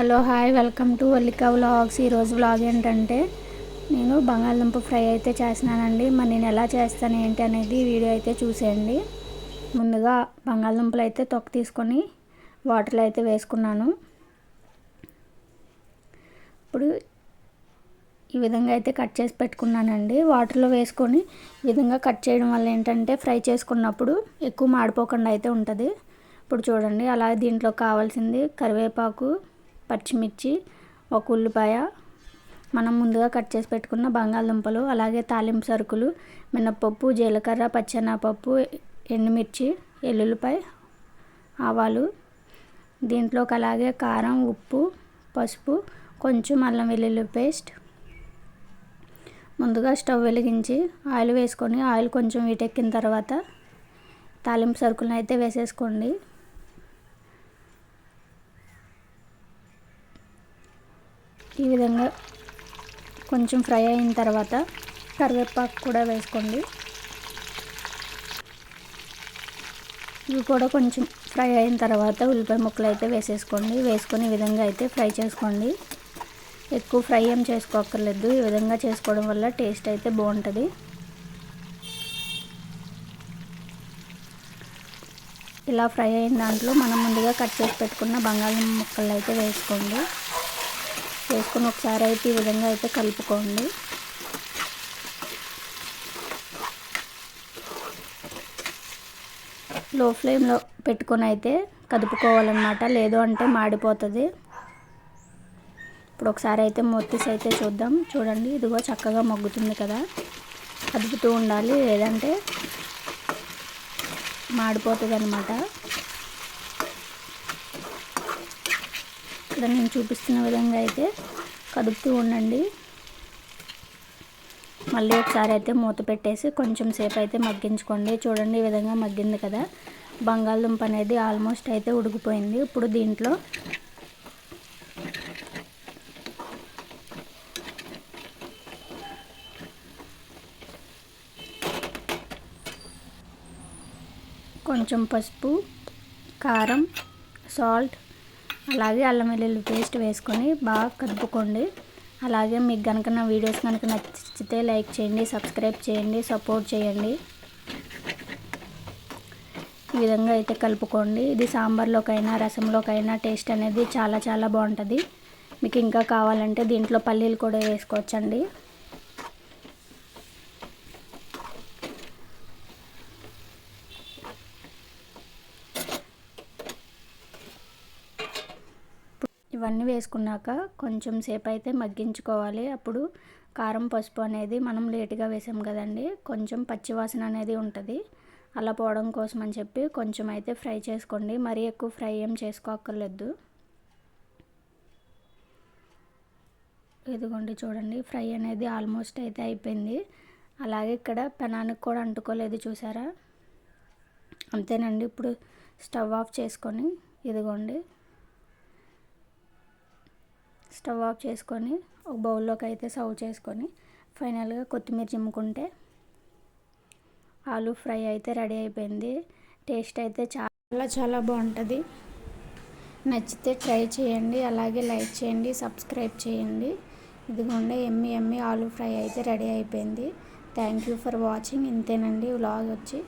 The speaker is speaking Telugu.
Hello hi welcome to Vallika vlogs. ఈరోజు వ్లాగ్ ఏంటంటే నేను బంగాళదుంప ఫ్రై అయితే చేస్తున్నానండి. మరి నేను ఎలా చేస్తాను ఏంటి అనేది వీడియో అయితే చూసేయండి. ముందుగా బంగాళదుంపలు అయితే తొక్క తీసుకొని వాటర్లో అయితే వేసుకున్నాను. ఇప్పుడు ఈ విధంగా అయితే కట్ చేసి పెట్టుకున్నానండి. వాటర్లో వేసుకొని ఈ విధంగా కట్ చేయడం వల్ల ఏంటంటే ఫ్రై చేసుకున్నప్పుడు ఎక్కువ మాడిపోకుండా అయితే ఉంటుంది. ఇప్పుడు చూడండి అలా దీంట్లో కావాల్సింది కరివేపాకు పచ్చిమిర్చి ఒక ఉల్లిపాయ. మనం ముందుగా కట్ చేసి పెట్టుకున్న బంగాళదుంపలు అలాగే తాలింపు సరుకులు మినప్పప్పు జీలకర్ర పచ్చెనపప్పు ఎండుమిర్చి ఎల్లుల్లిపాయ ఆవాలు. దీంట్లోకి అలాగే కారం ఉప్పు పసుపు కొంచెం అల్లం వెల్లుల్లి పేస్ట్. ముందుగా స్టవ్ వెలిగించి ఆయిల్ వేసుకొని ఆయిల్ కొంచెం వీటెక్కిన తర్వాత తాలింపు సరుకులను అయితే వేసేసుకోండి. ఈ విధంగా కొంచెం ఫ్రై అయిన తర్వాత కరివేపాకు కూడా వేసుకోండి. ఇవి కూడా కొంచెం ఫ్రై అయిన తర్వాత ఉల్లిపాయ ముక్కలు అయితే వేసేసుకోండి. వేసుకుని ఈ విధంగా అయితే ఫ్రై చేసుకోండి. ఎక్కువ ఫ్రై ఏం చేసుకోక్కర్లేదు. ఈ విధంగా చేసుకోవడం వల్ల టేస్ట్ అయితే బాగుంటుంది. ఇలా ఫ్రై అయిన దాంట్లో మనం ముందుగా కట్ చేసి పెట్టుకున్న బంగాళం ముక్కలు అయితే వేసుకోండి. వేసుకొని ఒకసారి అయితే ఈ విధంగా అయితే కలుపుకోండి. లో ఫ్లేమ్లో పెట్టుకొని అయితే కదుపుకోవాలన్నమాట. లేదు అంటే మాడిపోతుంది. ఇప్పుడు ఒకసారి అయితే మొత్తిసి అయితే చూద్దాం. చూడండి ఇదిగో చక్కగా మగ్గుతుంది కదా. కదుపుతూ ఉండాలి. లేదంటే మాడిపోతుంది అనమాట ఇక్కడ నేను చూపిస్తున్న విధంగా అయితే కదుపుతూ ఉండండి. మళ్ళీ ఒకసారి అయితే మూత పెట్టేసి కొంచెం సేపు అయితే మగ్గించుకోండి. చూడండి ఈ విధంగా మగ్గింది కదా. బంగాళదుంప అనేది ఆల్మోస్ట్ అయితే ఉడికిపోయింది. ఇప్పుడు దీంట్లో కొంచెం పసుపు కారం సాల్ట్ అలాగే అల్లం వెల్లుల్లి పేస్ట్ వేసుకొని బాగా కలుపుకోండి. అలాగే మీకు కనుక నా వీడియోస్ కనుక నచ్చితే లైక్ చేయండి సబ్స్క్రైబ్ చేయండి సపోర్ట్ చేయండి. ఈ విధంగా అయితే కలుపుకోండి. ఇది సాంబార్లోకైనా రసంలోకైనా టేస్ట్ అనేది చాలా చాలా బాగుంటుంది. మీకు ఇంకా కావాలంటే దీంట్లో పల్లీలు కూడా వేసుకోవచ్చండి. ఇవన్నీ వేసుకున్నాక కొంచెం సేపు అయితే మగ్గించుకోవాలి. అప్పుడు కారం పసుపు అనేది మనం లేటుగా వేసాం కదండి. కొంచెం పచ్చివాసన అనేది ఉంటుంది. అలా పోవడం కోసం అని చెప్పి కొంచెం అయితే ఫ్రై చేసుకోండి. మరీ ఎక్కువ ఫ్రై ఏం చేసుకోక్కర్లేదు. ఇదిగోండి చూడండి ఫ్రై అనేది ఆల్మోస్ట్ అయితే అయిపోయింది. అలాగే ఇక్కడ పెనానికి కూడా అంటుకోలేదు చూసారా? అంతేనండి ఇప్పుడు స్టవ్ ఆఫ్ చేసుకొని ఇదిగోండి. స్టవ్ ఆఫ్ చేసుకొని ఒక బౌల్లోకి అయితే సర్వ్ చేసుకొని ఫైనల్గా కొత్తిమీర చిమ్ముకుంటే ఆలు ఫ్రై అయితే రెడీ అయిపోయింది. టేస్ట్ అయితే చాలా చాలా బాగుంటుంది. నచ్చితే ట్రై చేయండి. అలాగే లైక్ చేయండి సబ్స్క్రైబ్ చేయండి. ఇదిగోండి ఎమ్మి ఎమ్మి ఆలు ఫ్రై అయితే రెడీ అయిపోయింది. Thank you for watching. ఇంతేనండి వ్లాగ్ వచ్చి.